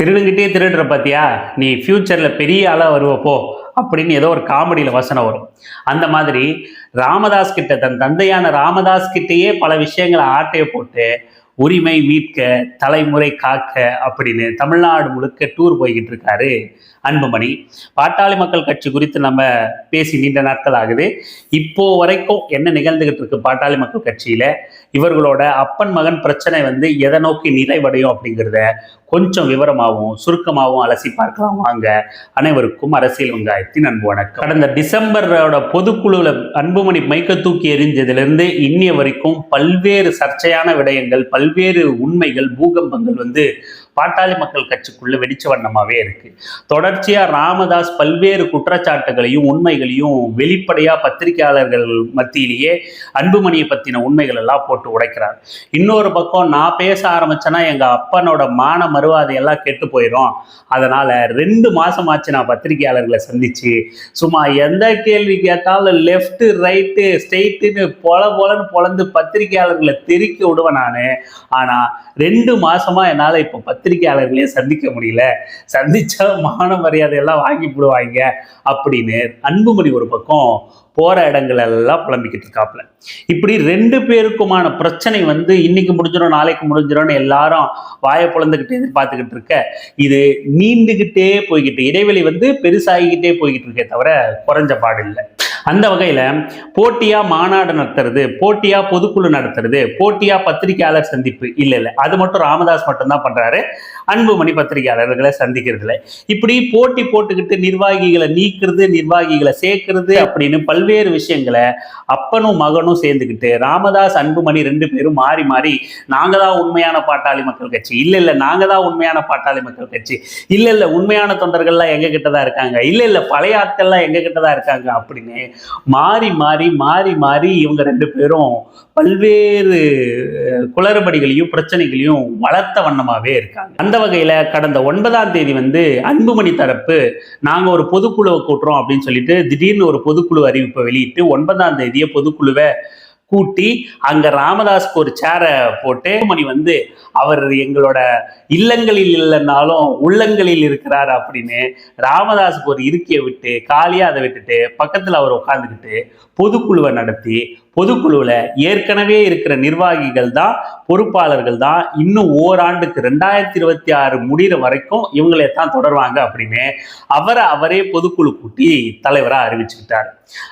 திருடுங்கிட்டே திருடுற பார்த்தியா நீ ஃப்யூச்சரில் பெரிய ஆளாக வருவப்போ அப்படின்னு ஏதோ ஒரு காமெடியில் வசனம் வரும். அந்த மாதிரி ராமதாஸ் கிட்ட தன் தந்தையான ராமதாஸ் கிட்டேயே பல விஷயங்களை ஆட்டையை போட்டு உரிமை மீட்க தலைமுறை காக்க அப்படின்னு தமிழ்நாடு முழுக்க டூர் போய்கிட்டு இருக்காரு அன்புமணி. பாட்டாளி மக்கள் கட்சி குறித்து நம்ம பேசி நீண்ட நாட்கள் ஆகுது. இப்போ வரைக்கும் என்ன நிகழ்ந்துகிட்டு இருக்கு பாட்டாளி மக்கள் கட்சியில? இவர்களோட அப்பன் மகன் பிரச்சனை வந்து எதை நோக்கி நிறைவடையும் அப்படிங்கிறத கொஞ்சம் விவரமாகவும் சுருக்கமாகவும் அலசி பார்க்கலாம் வாங்க. அனைவருக்கும் அரசியல் வெங்காயத்தின் அன்பு வணக்கம். கடந்த டிசம்பரோட பொதுக்குழுவில் அன்புமணி மைக்க தூக்கி எறிஞ்சதிலிருந்து இன்னிய வரைக்கும் பல்வேறு சர்ச்சையான விடயங்கள் பல்வேறு உண்மைகள் பூகம்பங்கள் வந்து பாட்டாளி மக்கள் கட்சிக்குள்ள வெடிச்ச வண்ணமாவே இருக்கு. தொடர்ச்சியா ராமதாஸ் பல்வேறு குற்றச்சாட்டுகளையும் உண்மைகளையும் வெளிப்படையா பத்திரிகையாளர்கள் மத்தியிலேயே அன்புமணியை பத்தின உண்மைகள் எல்லாம் போட்டு உடைக்கிறார். இன்னொரு பக்கம் நான் பேச ஆரம்பிச்சேன்னா எங்க அப்பனோட மான மறுவாதை எல்லாம் கெட்டு போயிடும் அதனால ரெண்டு மாசம் ஆச்சு நான் பத்திரிகையாளர்களை சந்திச்சு சும்மா எந்த கேள்வி கேட்டாலும் லெஃப்ட் ரைட்டு ஸ்ட்ரெயிட்டுன்னு பொல பொலன்னு பொலந்து பத்திரிகையாளர்களை தெறிக்க விடுவேன் நான். ஆனா ரெண்டு மாசமா என்னால இப்போ பத்திரிகையாளர்களே சந்திக்க முடியல. சந்திச்சா மான மரியாதை எல்லாம் வாங்கி போடுவாங்க அப்படின்னு அன்புமணி ஒரு பக்கம் போற இடங்கள் எல்லாம் புலம்பிக்கிட்டு இருக்காப்புல. இப்படி ரெண்டு பேருக்குமான பிரச்சனை வந்து இன்னைக்கு முடிஞ்சிடும் நாளைக்கு முடிஞ்சிடும்னு எல்லாரும் வாயை புலந்துக்கிட்டு எதிர்பார்த்துக்கிட்டு இருக்க இது நீண்டுகிட்டே போய்கிட்டு இடைவெளி வந்து பெருசாகிக்கிட்டே போய்கிட்டு இருக்கே தவிர குறைஞ்ச பாடு இல்லை. அந்த வகையில் போட்டியாக மாநாடு நடத்துறது போட்டியாக பொதுக்குழு நடத்துறது போட்டியாக பத்திரிகையாளர் சந்திப்பு இல்லை இல்லை. அது மட்டும் ராமதாஸ் மட்டும்தான் பண்ணுறாரு அன்புமணி பத்திரிகையாளர்களை சந்திக்கிறது இல்லை இப்படி போட்டி போட்டுக்கிட்டு நிர்வாகிகளை நீக்கிறது நிர்வாகிகளை சேர்க்கிறது அப்படின்னு பல்வேறு விஷயங்களை அப்பனும் மகனும் சேர்ந்துக்கிட்டு ராமதாஸ் அன்புமணி ரெண்டு பேரும் மாறி மாறி நாங்க தான் உண்மையான பாட்டாளி மக்கள் கட்சி. இல்ல இல்ல நாங்க தான் உண்மையான பாட்டாளி மக்கள் கட்சி. இல்ல இல்ல உண்மையான தொண்டர்கள்லாம் எங்க கிட்ட தான் இருக்காங்க. இல்ல இல்ல பழைய ஆட்கள்லாம் எங்க கிட்ட தான் இருக்காங்க. அப்படின்னு மாறி மாறி மாறி மாறி இவங்க ரெண்டு பேரும் பல்வேறு குளறுபடிகளையும் பிரச்சனைகளையும் வளர்த்த வண்ணமாவே இருக்காங்க. அந்த வகையில கடந்த ஒன்பதாம் தேதி வந்து அன்புமணி தரப்பு நாங்க ஒரு பொதுக்குழுவை கூட்டுறோம் அப்படின்னு சொல்லிட்டு திடீர்னு ஒரு பொதுக்குழு அறிவிப்பை வெளியிட்டு ஒன்பதாம் தேதியை பொதுக்குழுவை கூட்டி அங்க ராமதாஸ்க்கு ஒரு சேரை போட்டு மணி வந்து அவர் எங்களோட இல்லங்களில் இல்லைன்னாலும் உள்ளங்களில் இருக்கிறார் அப்படின்னு ராமதாஸுக்கு ஒரு இருக்கையை விட்டு காலியா அதை விட்டுட்டு பக்கத்துல அவர் உட்காந்துக்கிட்டு பொதுக்குழுவை நடத்தி பொதுக்குழுவில் ஏற்கனவே இருக்கிற நிர்வாகிகள் தான் பொறுப்பாளர்கள் தான் இன்னும் ஓராண்டுக்கு ரெண்டாயிரத்தி இருபத்தி ஆறு முடிகிற வரைக்கும் இவங்களே தான் தொடர்வாங்க அப்படின்னு அவரை அவரே பொதுக்குழு கூட்டி தலைவராக அறிவிச்சுக்கிட்டார்.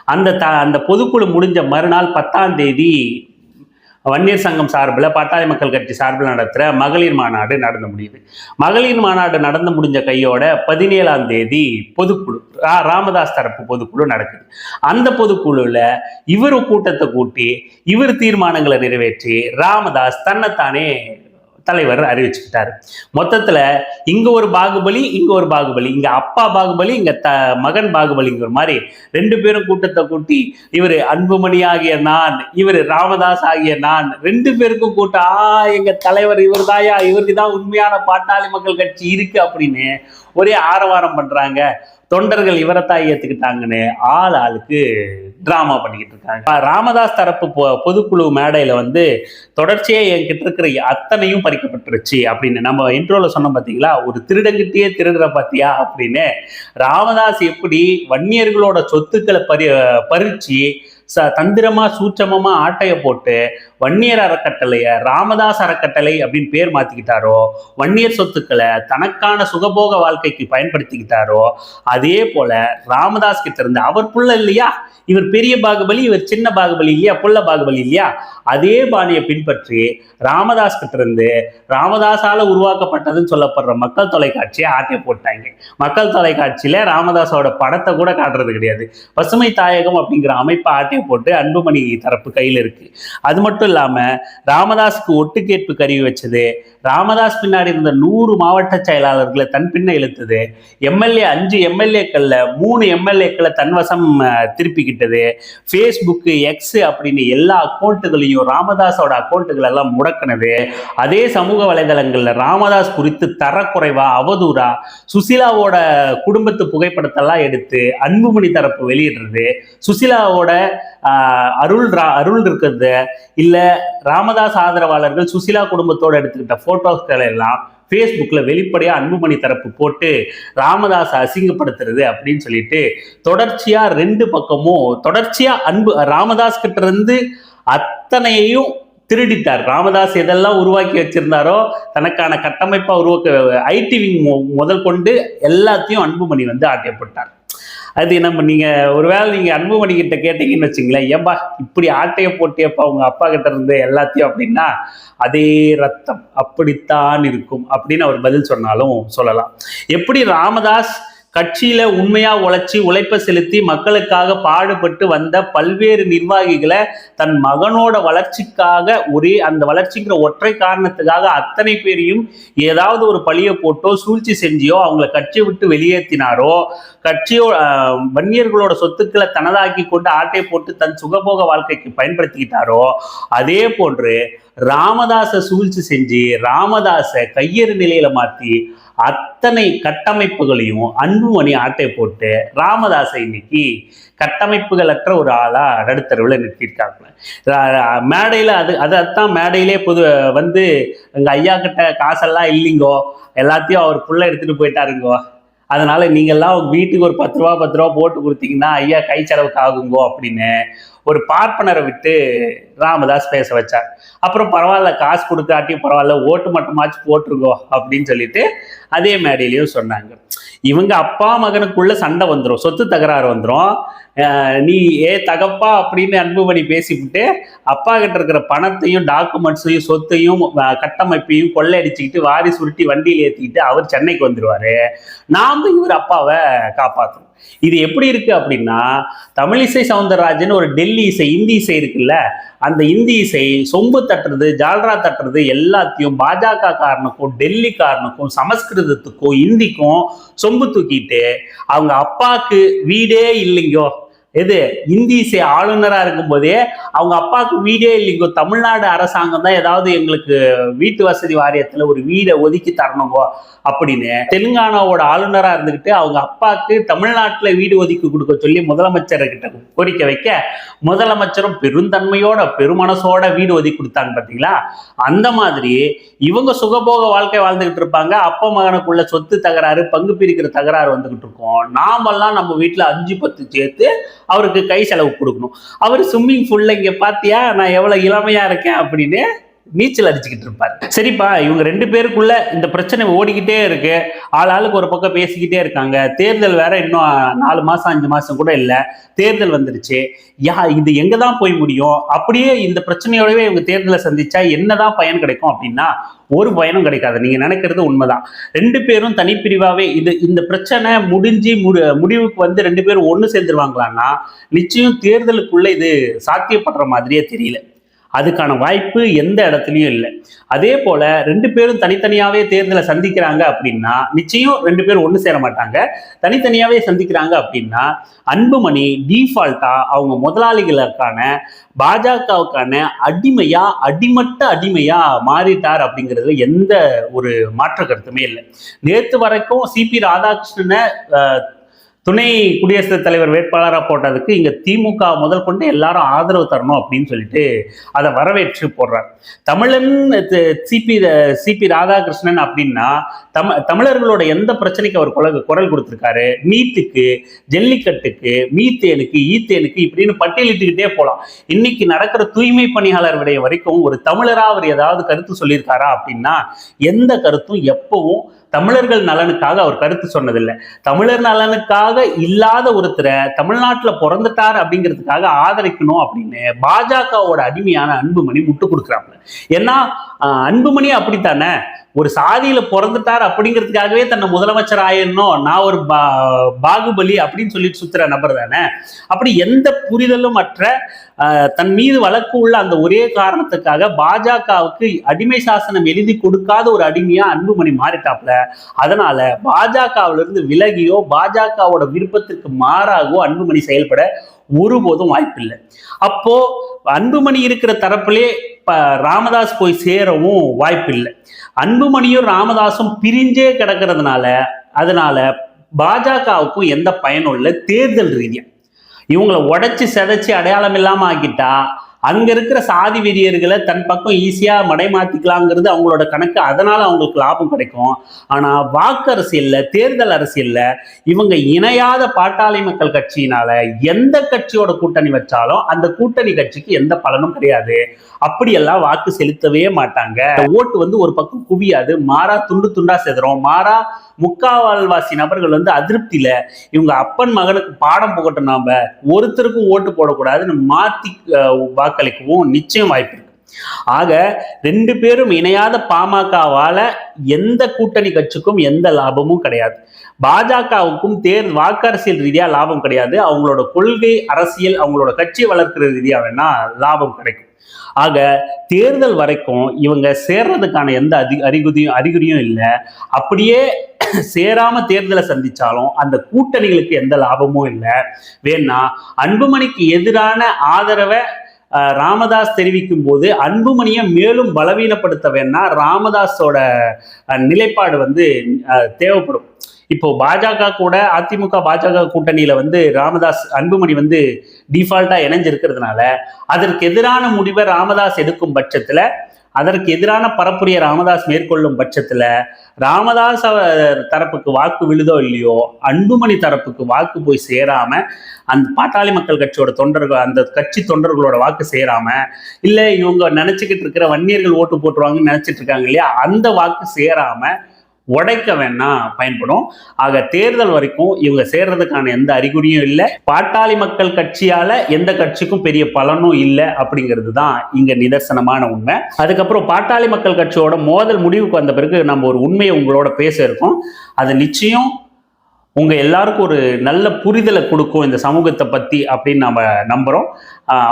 அந்த த அந்த பொதுக்குழு முடிஞ்ச மறுநாள் பத்தாம் தேதி வன்னியர் சங்கம் சார்பில் பாட்டாளி மக்கள் கட்சி சார்பில் நடத்துகிற மகளிர் மாநாடு நடந்து முடியுது. மகளிர் மாநாடு நடந்து முடிஞ்ச கையோட பதினேழாம் தேதி பொதுக்குழு ராமதாஸ் தரப்பு பொதுக்குழு நடக்குது. அந்த பொதுக்குழுவில் இவர் கூட்டத்தை கூட்டி இவர் தீர்மானங்களை நிறைவேற்றி ராமதாஸ் தன்னைத்தானே தலைவர் அறிவிச்சுக்கிட்டாரு. மொத்தத்துல இங்க ஒரு பாகுபலி இங்க ஒரு பாகுபலி இங்க அப்பா பாகுபலி இங்க த மகன் பாகுபலிங்கிற மாதிரி ரெண்டு பேரும் கூட்டத்தை கூட்டி இவர் அன்புமணி ஆகிய நான் இவர் ராமதாஸ் ஆகிய நான் ரெண்டு பேருக்கும் கூட்டம் ஆ எங்க தலைவர் இவர் தாயா இவருக்கு தான் உண்மையான பாட்டாளி மக்கள் கட்சி இருக்கு அப்படின்னு ஒரே ஆரவாரம் பண்றாங்க. தொண்டர்கள் இவரத்தாய் ஏத்துக்கிட்டாங்கன்னு ஆள் ஆளுக்கு டிராமா பண்ணிக்கிட்டு இருக்காங்க. ராமதாஸ் தரப்பு பொ- பொதுக்குழு மேடையில வந்து தொடர்ச்சியா என்கிட்ட இருக்கிற அத்தனையும் பறிக்கப்பட்டுருச்சு அப்படின்னு. நம்ம இன்ட்ரோல சொன்னோம் பாத்தீங்களா? ஒரு திருடங்கிட்டே திருடுற பாத்தியா அப்படின்னு. ராமதாஸ் எப்படி வன்னியர்களோட சொத்துக்களை பறி பறிச்சு ச தந்திரமா சூட்சமமா ஆட்டைய போட்டு வன்னியர் அறக்கட்டளைய ராமதாஸ் அறக்கட்டளை அப்படின்னு பேர் மாத்திக்கிட்டாரோ வன்னியர் சொத்துக்களை தனக்கான சுகபோக வாழ்க்கைக்கு பயன்படுத்திக்கிட்டாரோ அதே போல ராமதாஸ் கிட்ட இருந்து அவர் புள்ள இல்லையா? இவர் பெரிய பாகுபலி இவர் சின்ன பாகுபலி இல்லையா? புள்ள பாகுபலி இல்லையா? அதே பாணியை பின்பற்றி ராமதாஸ் கிட்ட இருந்து ராமதாஸால உருவாக்கப்பட்டதுன்னு சொல்லப்படுற மக்கள் தொலைக்காட்சியை ஆட்டை போட்டாங்க. மக்கள் தொலைக்காட்சியில ராமதாஸோட படத்தை கூட காட்டுறது கிடையாது. பசுமை தாயகம் அப்படிங்கிற அமைப்பை ஆட்டிய போட்டு அன்புமணி தரப்பு கையில் இருக்கு. அது மட்டும் இல்லாம ராமதாஸ்க்கு ஒட்டு கேட்பு கருவி வச்சது ராமதாஸ் பின்னாடி இருந்த நூறு மாவட்ட செயலாளர்களை தன் பின்ன இழுத்தது எம்எல்ஏ அஞ்சு எம்எல்ஏக்கள்ல மூணு எம்எல்ஏக்களை தன்வசம் திருப்பிக்கிட்டது. ஃபேஸ்புக்கு எக்ஸ் அப்படின்னு எல்லா அக்கௌண்ட்டுகளையும் ராமதாஸோட அக்கௌண்ட்டுகள் எல்லாம் முடக்கினது. அதே சமூக வலைதளங்கள்ல ராமதாஸ் குறித்து தரக்குறைவா அவதூறா சுசிலாவோட குடும்பத்து புகைப்படத்தெல்லாம் எடுத்து அன்புமணி தரப்பு வெளியிடுறது. சுசிலாவோட அருள் ரா அருள் இருக்கிறது. இல்லை ராமதாஸ் ஆதரவாளர்கள் சுசிலா குடும்பத்தோடு எடுத்துக்கிட்ட ஃபோட்டோஸ்கள் எல்லாம் ஃபேஸ்புக்கில் வெளிப்படையாக அன்புமணி தரப்பு போட்டு ராமதாஸை அசிங்கப்படுத்துறது அப்படின்னு சொல்லிட்டு தொடர்ச்சியாக ரெண்டு பக்கமும் தொடர்ச்சியாக அன்பு ராமதாஸ் கிட்ட இருந்து அத்தனையையும் திருடிட்டார். ராமதாஸ் எதெல்லாம் உருவாக்கி வச்சிருந்தாரோ தனக்கான கட்டமைப்பாக உருவாக்க ஐடி விங் முதல் கொண்டு எல்லாத்தையும் அன்புமணி வந்து ஆட்டியப்பட்டார் அது நம்ம நீங்கள் ஒருவேளை நீங்கள் அன்புமணி கிட்ட கேட்டீங்கன்னு வச்சுங்களேன் ஏன்பா இப்படி ஆட்டையை போட்டியப்பா உங்கள் அப்பா கிட்ட இருந்து எல்லாத்தையும் அப்படின்னா அதே ரத்தம் அப்படித்தான் இருக்கும் அப்படின்னு அவர் பதில் சொன்னாலும் சொல்லலாம். எப்படி ராமதாஸ் கட்சியில உண்மையா உழைச்சி உழைப்ப செலுத்தி மக்களுக்காக பாடுபட்டு வந்த பல்வேறு நிர்வாகிகளை தன் மகனோட வளர்ச்சிக்காக ஒரே அந்த வளர்ச்சிங்கிற ஒற்றை காரணத்துக்காக அத்தனை பேரையும் ஏதாவது ஒரு பழிய போட்டோ சூழ்ச்சி செஞ்சியோ அவங்களை கட்சியை விட்டு வெளியேற்றினாரோ கட்சியோ வன்னியர்களோட சொத்துக்களை தனதாக்கி கொண்டு ஆட்டை போட்டு தன் சுகபோக வாழ்க்கைக்கு பயன்படுத்திக்கிட்டாரோ அதே போன்று ராமதாச சூழ்ச்சி செஞ்சு ராமதாஸை கையெறு நிலையில மாத்தி அத்தனை கட்டமைப்புகளையும் அன்புமணி ஆட்டை போட்டு ராமதாஸை இன்னைக்கு கட்டமைப்புகளற்ற ஒரு ஆளா நடுத்தருவில் நிறுத்தியிருக்காங்க. மேடையில் மேடையில அது அதைத்தான் மேடையிலே பொது வந்து எங்க ஐயா கிட்ட காசெல்லாம் இல்லைங்கோ எல்லாத்தையும் அவர் புள்ள எடுத்துட்டு போயிட்டாருங்கோ. அதனால நீங்கெல்லாம் உங்க வீட்டுக்கு ஒரு பத்து ரூபா பத்து ரூபா போட்டு கொடுத்தீங்கன்னா ஐயா கை செலவுக்கு ஆகுங்கோ அப்படின்னு ஒரு பார்ப்பனரை விட்டு ராமதாஸ் பேச வச்சார். அப்புறம் பரவாயில்ல காசு கொடுக்காட்டியும் பரவாயில்ல ஓட்டு மட்டுமாச்சும் போட்டிருக்கோ அப்படின்னு சொல்லிட்டு அதே மேடையிலையும் சொன்னாங்க. இவங்க அப்பா மகனுக்குள்ள சண்டை வந்துடும் சொத்து தகராறு வந்துடும் நீ ஏ தகப்பா அப்படின்னு அன்புமணி பேசிவிட்டு அப்பா கிட்ட இருக்கிற பணத்தையும் டாக்குமெண்ட்ஸையும் சொத்தையும் கட்டமைப்பையும் கொள்ளையடிச்சுக்கிட்டு வாரி சுருட்டி வண்டியில் ஏற்றிக்கிட்டு அவர் சென்னைக்கு வந்துடுவாரு நாம இவர் அப்பாவை காப்பாற்றணும் இது எப்படி இருக்கு அப்படின்னா தமிழிசை சவுந்தரராஜன் ஒரு டெல்லி இசை இந்தி இசை இருக்குல்ல அந்த இந்தி இசை சொம்பு தட்டுறது ஜால்ரா தட்டுறது எல்லாத்தையும் பாஜக காரனுக்கும் டெல்லி காரனுக்கும் சமஸ்கிருதத்துக்கும் இந்திக்கும் சொம்பு தூக்கிட்டு அவங்க அப்பாவுக்கு வீடே இல்லைங்கோ. எது? இந்தி இசை ஆளுநரா இருக்கும்போதே அவங்க அப்பாவுக்கு வீடே இல்லைங்கோ தமிழ்நாடு அரசாங்கம் தான் ஏதாவது எங்களுக்கு வீட்டு வசதி வாரியத்துல ஒரு வீடை ஒதுக்கி தரணுங்கோ அப்படின்னு தெலுங்கானாவோட ஆளுநரா இருந்துகிட்டு அவங்க அப்பாவுக்கு தமிழ்நாட்டுல வீடு ஒதுக்கி கொடுக்க சொல்லி முதலமைச்சர்கிட்ட கோரிக்கை வைக்க முதலமைச்சரும் பெருந்தன்மையோட பெருமனசோட வீடு ஒதுக்கி கொடுத்தாங்க பாத்தீங்களா? அந்த மாதிரி இவங்க சுகபோக வாழ்க்கை வாழ்ந்துகிட்டு இருப்பாங்க. அப்பா மகனுக்குள்ள சொத்து தகராறு பங்கு பிரிக்கிற தகராறு வந்துகிட்டு இருக்கோம். நாமெல்லாம் நம்ம வீட்டுல அஞ்சு பத்து சேர்த்து அவருக்கு கை செலவு கொடுக்கணும். அவர் ஸ்விம்மிங் ஃபுல்ல இங்கே பார்த்தியா நான் எவ்வளோ இளமையாக இருக்கேன் அப்படின்னு நீச்சல் அடிச்சுக்கிட்டு இருப்பார். சரிப்பா இவங்க ரெண்டு பேருக்குள்ள இந்த பிரச்சனை ஓடிக்கிட்டே இருக்கு. ஆள் ஆளுக்கு ஒரு பக்கம் பேசிக்கிட்டே இருக்காங்க. தேர்தல் வேற இன்னும் நாலு மாசம் அஞ்சு மாசம் கூட இல்லை. தேர்தல் வந்துருச்சு. யா இது எங்க தான் போய் முடியும்? அப்படியே இந்த பிரச்சனையோடவே இவங்க தேர்தலை சந்திச்சா என்னதான் பயன் கிடைக்கும் அப்படின்னா ஒரு பயனும் கிடைக்காது. நீங்க நினைக்கிறது உண்மைதான். ரெண்டு பேரும் தனிப்பிரிவாவே இது இந்த பிரச்சனை முடிஞ்சு முடி முடிவுக்கு வந்து ரெண்டு பேரும் ஒன்று சேர்ந்துருவாங்களான்னா நிச்சயம் தேர்தலுக்குள்ள இது சாத்தியப்படுற மாதிரியே தெரியல. அதுக்கான வாய்ப்பு எந்த இடத்துலையும் இல்லை. அதே போல ரெண்டு பேரும் தனித்தனியாவே தேர்தலை சந்திக்கிறாங்க அப்படின்னா நிச்சயம் ரெண்டு பேரும் ஒன்று சேர மாட்டாங்க. தனித்தனியாவே சந்திக்கிறாங்க அப்படின்னா அன்புமணி டீஃபால்ட்டா அவங்க முதலாளிகளுக்கான பாஜகவுக்கான அடிமையா அடிமட்ட அடிமையா மாறிட்டார் அப்படிங்கிறதுல எந்த ஒரு மாற்று கருத்துமே இல்லை. நேற்று வரைக்கும் சிபி ராதாகிருஷ்ணனை துணை குடியரசுத் தலைவர் வேட்பாளராக போட்டதுக்கு இங்கே திமுக முதல் கொண்டு எல்லாரும் ஆதரவு தரணும் அப்படின்னு சொல்லிட்டு அதை வரவேற்று போடுறார். தமிழன் சிபி சிபி ராதாகிருஷ்ணன் அப்படின்னா தம தமிழர்களோட எந்த பிரச்சனைக்கு அவர் குரல் குரல் கொடுத்துருக்காரு? நீட்டுக்கு ஜல்லிக்கட்டுக்கு மீத்தேனுக்கு ஈத்தேனுக்கு இப்படின்னு பட்டியலிட்டுக்கிட்டே போகலாம் இன்னைக்கு நடக்கிற தூய்மை பணியாளர் விடைய வரைக்கும் ஒரு தமிழராக அவர் ஏதாவது கருத்து சொல்லியிருக்காரா அப்படின்னா எந்த கருத்தும் எப்பவும் தமிழர்கள் நலனுக்காக அவர் கருத்து சொன்னதில்லை. தமிழர் நலனுக்காக இல்லாத ஒருத்தரை தமிழ்நாட்டுல பிறந்துட்டார் அப்படிங்கிறதுக்காக ஆதரிக்கணும் அப்படின்னு பாஜகவோட அடிமையான அன்புமணி முட்டு கொடுக்குறாங்க ஏன்னா அன்புமணி அப்படித்தானே? ஒரு சாதியில பிறந்துட்டார் அப்படிங்கிறதுக்காகவே தன்னை முதலமைச்சர் ஆயிடணும். நான் ஒரு பா பாகுபலி அப்படின்னு சொல்லிட்டு சுத்துற நபர் தானே? அப்படி எந்த புரிதலும் அற்ற தன் மீது வழக்கு உள்ள அந்த ஒரே காரணத்துக்காக பாஜகவுக்கு அடிமை சாசனம் எழுதி கொடுக்காத ஒரு அடிமையா அன்புமணி மாறிட்டாப்ல. அதனால பாஜகவிலிருந்து இருந்து விலகியோ பாஜகவோட விருப்பத்திற்கு மாறாகவோ அன்புமணி செயல்பட ஒருபோதும் வாய்ப்பில்லை. அப்போ அன்புமணி இருக்கிற தரப்பிலே ராமதாஸ் போய் சேரவும் வாய்ப்பில்லை. அன்புமணியும் ராமதாஸும் பிரிஞ்சே கிடக்கிறதுனால அதனால பாஜகவுக்கும் எந்த பயனும் இல்லை. தேர்தல் ரீதியா. இவங்களை உடச்சி செதைச்சி அடையாளம் இல்லாமல் ஆக்கிட்டா அங்க இருக்கிற சாதி வெறியர்களை தன் பக்கம் ஈஸியா மடைமாத்திக்கலாங்கிறது அவங்களோட கணக்கு. அதனால அவங்களுக்கு லாபம் கிடைக்கும். ஆனா வாக்கு அரசியல்ல தேர்தல் அரசியல்ல இவங்க இணையாத பாட்டாளி மக்கள் கட்சியினால எந்த கட்சியோட கூட்டணி வச்சாலும் அந்த கூட்டணி கட்சிக்கு எந்த பலனும் கிடையாது. அப்படியெல்லாம் வாக்கு செலுத்தவே மாட்டாங்க. ஓட்டு வந்து ஒரு பக்கம் குவியாது. மாறா துண்டு துண்டா செதுறோம். மாறா முக்காவால்வாசி நபர்கள் வந்து அதிருப்தியில இவங்க அப்பன் மகனுக்கு பாடம் புகட்டும் நாம. ஒருத்தருக்கும் ஓட்டு போடக்கூடாதுன்னு மாத்தி வாக்களிக்கவும் நிச்சயம் வாய்ப்பு இருக்கு. ஆக ரெண்டு பேரும் இணையாத பாமகவால எந்த கூட்டணி கட்சிக்கும் எந்த லாபமும் கிடையாது. பாஜகவுக்கும் தேர் வாக்கரசியல் ரீதியா லாபம் கிடையாது. அவங்களோட கொள்கை அரசியல் அவங்களோட கட்சி வளர்க்கிற ரீதியா வேணா லாபம் கிடைக்கும். ஆக தேர்தல் வரைக்கும் இவங்க சேர்றதுக்கான எந்த அதி அறிகுறியும் அறிகுறியும் இல்லை. அப்படியே சேராம தேர்தலை சந்திச்சாலும் அந்த கூட்டணிகளுக்கு எந்த லாபமும் இல்லை. வேணா அன்புமணிக்கு எதிரான ஆதரவை ராமதாஸ் தெரிவிக்கும் போது அன்புமணியை மேலும் பலவீனப்படுத்த வேணா ராமதாஸோட நிலைப்பாடு வந்து தேவைப்படும். இப்போ பாஜக கூட அதிமுக பாஜக கூட்டணியில வந்து ராமதாஸ் அன்புமணி வந்து டிஃபால்ட்டா இணைஞ்சிருக்கிறதுனால அதற்கு எதிரான முடிவை ராமதாஸ் எடுக்கும் பட்சத்துல அதற்கு எதிரான பரப்புரையை ராமதாஸ் மேற்கொள்ளும் பட்சத்தில் ராமதாஸ் தரப்புக்கு வாக்கு விழுதோ இல்லையோ அன்புமணி தரப்புக்கு வாக்கு போய் சேராம அந்த பாட்டாளி மக்கள் கட்சியோட தொண்டர்கள் அந்த கட்சி தொண்டர்களோட வாக்கு சேராம இல்லை இவங்க நினைச்சுக்கிட்டு இருக்கிற வன்னியர்கள் ஓட்டு போட்டுருவாங்கன்னு நினைச்சிட்டு இருக்காங்க இல்லையா அந்த வாக்கு சேராம உடைக்க வேணா பயன்படும். ஆக தேர்தல் வரைக்கும் இவங்க சேர்றதுக்கான எந்த அறிகுறியும் இல்லை. பாட்டாளி மக்கள் கட்சியால எந்த கட்சிக்கும் பெரிய பலனும் இல்லை அப்படிங்கிறது தான் இங்க நிதர்சனமான உண்மை. அதுக்கப்புறம் பாட்டாளி மக்கள் கட்சியோட மோதல் முடிவுக்கு வந்த பிறகு நம்ம ஒரு உண்மையை உங்களோட பேச இருக்கோம். அது நிச்சயம் உங்கள் எல்லாருக்கும் ஒரு நல்ல புரிதலை கொடுக்கும் இந்த சமூகத்தை பற்றி அப்படின்னு நம்ம நம்புகிறோம்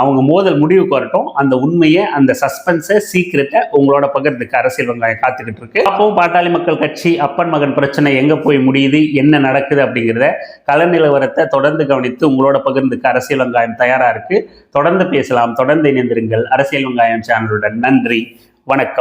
அவங்க மோதல் முடிவுக்கு வரட்டும். அந்த உண்மையை அந்த சஸ்பென்ஸை சீக்கிரத்தை உங்களோட பகிர்ந்துக்கு அரசியல் வெங்காயம் காத்துக்கிட்டு இருக்கு. அப்பவும் பாட்டாளி மக்கள் கட்சி அப்பன் மகன் பிரச்சனை எங்கே போய் முடியுது என்ன நடக்குது அப்படிங்கிறத கல நிலவரத்தை தொடர்ந்து கவனித்து உங்களோட பகிர்ந்துக்கு அரசியல் வெங்காயம் தயாராக இருக்குது தொடர்ந்து பேசலாம். தொடர்ந்து இணைந்திருங்கள். அரசியல் வெங்காயம் சேனலுடன். நன்றி. வணக்கம்.